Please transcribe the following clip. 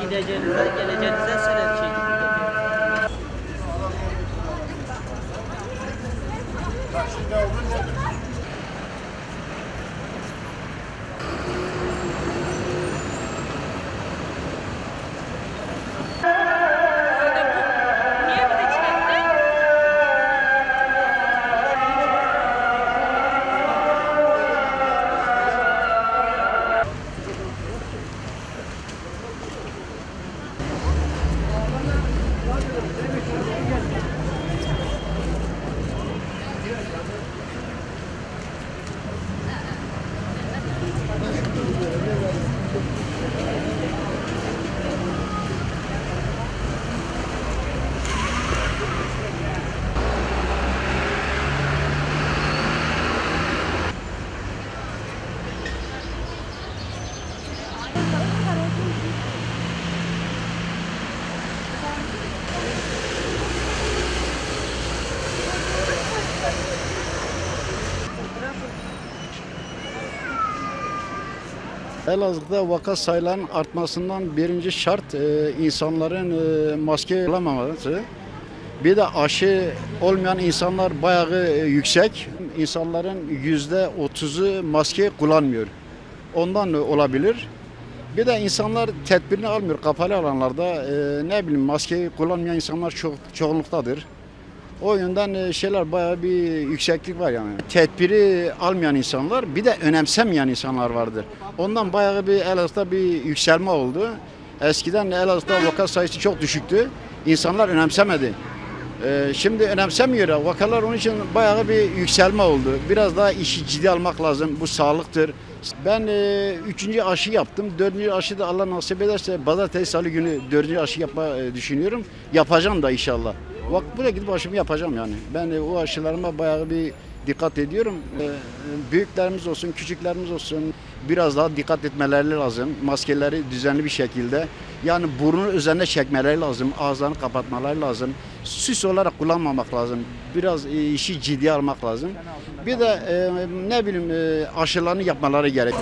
gideceğinize, geleceğinize söyler şey. Niye Elazığ'da vaka sayılarının artmasından birinci şart e, insanların e, maske kullanmaması. Bir de aşı olmayan insanlar bayağı e, yüksek. İnsanların yüzde otuzu maske kullanmıyor. Ondan olabilir. Bir de insanlar tedbirini almıyor. Kapalı alanlarda ne bileyim maske kullanmayan insanlar çok çoğunluktadır. O yönden e, şeyler bayağı bir yükseklik var yani. Tedbiri almayan insanlar bir de önemsemeyen insanlar vardır. Ondan bayağı bir Elazığ'da bir yükselme oldu. Eskiden Elazığ'da vaka sayısı çok düşüktü. İnsanlar önemsemedi. E, Şimdi önemsemiyor. Vakalar onun için bayağı bir yükselme oldu. Biraz daha işi ciddi almak lazım. Bu sağlıktır. Ben e, üçüncü aşı yaptım. Dördüncü aşı da Allah nasip ederse pazartesi salı günü dördüncü aşı yapma e, düşünüyorum. Yapacağım da inşallah. Bak buraya gidip aşımı yapacağım yani. Ben e, o aşılarıma bayağı bir dikkat ediyorum. E, büyüklerimiz olsun, küçüklerimiz olsun biraz daha dikkat etmeleri lazım. Maskeleri düzenli bir şekilde. Yani burnunu üzerine çekmeleri lazım. Ağızlarını kapatmaları lazım. Süs olarak kullanmamak lazım. Biraz e, işi ciddiye almak lazım. Bir de e, ne bileyim aşılarını yapmaları gerek.